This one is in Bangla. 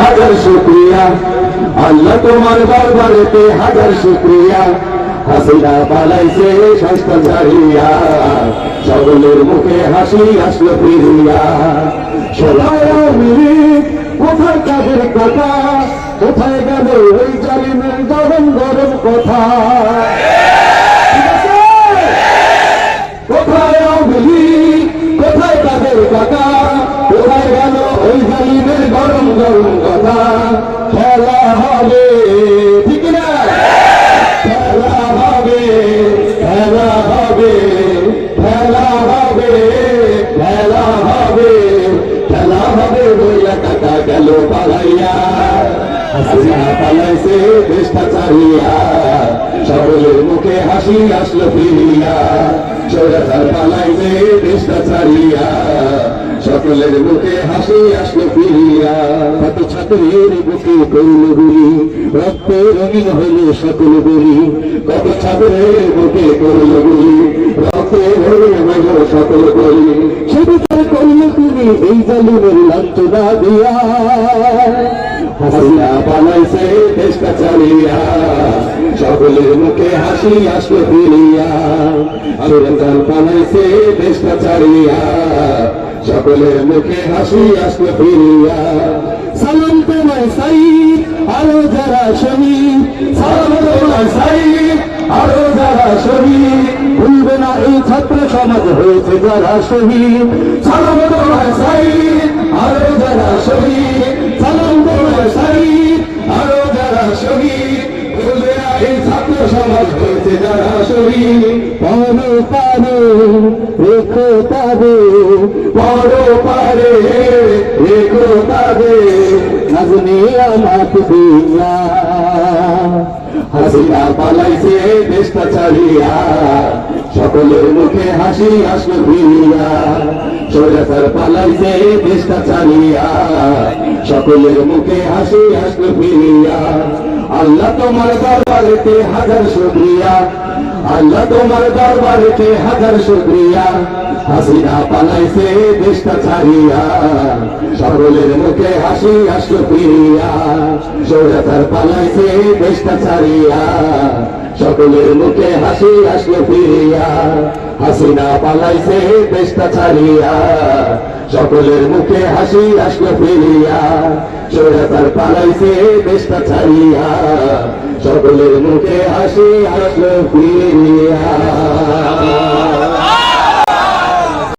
হাজার শুক্রিয়া আল্লাহ তোমার দরবারেতে হাজার শুক্রিয়া হাসিনা পালাইছে সস্তা ছাড়িয়া সকলের মুখে হাসি আসলো ফিরিয়া সবাই মিলিক কোথায় কাদের কথা কোথায় গেল ওই জালিমের গরম গরম কথা কোথায় মিলি কোথায় কাদের কথা কোথায় গেল ওই জালিমের গরম কথা সকলের মুখে হাসি আসলো ফিরিয়া। চৌরাচার পালাইছে দেশটা চালিয়া সকলের মুখে হাসি আসলো ফিরিয়া। কত ছাত্রের বুকে করল গুলি রক্তে রঙিন হইল সকল গুলি কত ছাত্রের বুকে করল গুলি রক্তে রঙিন হইল সকল গুলি তার করল তুমি এই জালিমের লাঞ্ছনা দিয়া। হাসিনা পালাইছে দেশটা চালিয়া। সকলের মুখে হাসি আসলো ফিরিয়া। সুরতাল পালাইছে দেশটা চালিয়া। সকলের মুখে হাসি আসলো ফিরিয়া। সালাম তোমায় সাই আরও যারা শনি সালাম তোমায় সাই আরও যারা শনি ভুলবে না এই ছাত্র সমাজ হয়েছে যারা শহীদ। সালাম তোমায় সাই আরও যারা শহীদ। সমাজ হয়েছে যারা শহীদ পারো পারো রেখো পাবে পারো পারে রেখো পাবে নাজনে আমার দিয়া হাসিনা পালাইছে দেশটা ছাড়িয়া সকলের মুখে হাসি আসলো ফিরিয়া সোজাচার পালাইছে দেশটা ছাড়িয়া সকলের মুখে হাসি আসলো ফিরিয়া আল্লাহ তোমার দরবারেতে হাজার শুক্রিয়া। আল্লাহ তোমার দরবারেতে হাজার শুক্রিয়া। হাসিনা পালাইছে দেশটা ছাড়িয়া। সকলের মুখে হাসি আসলো ফিরিয়া সৌরাতার পালাইছে দেশটা ছাড়িয়া। সকলের মুখে হাসি আসলো ফিরিয়া। হাসিনা পালাইছে, দেশটা ছাড়িয়া। সকলের মুখে হাসি আসলো ফিরিয়া। সৌরাচার পালাইছে, দেশটা ছাড়িয়া। সকলের মুখে হাসি আসলো ফিরিয়া।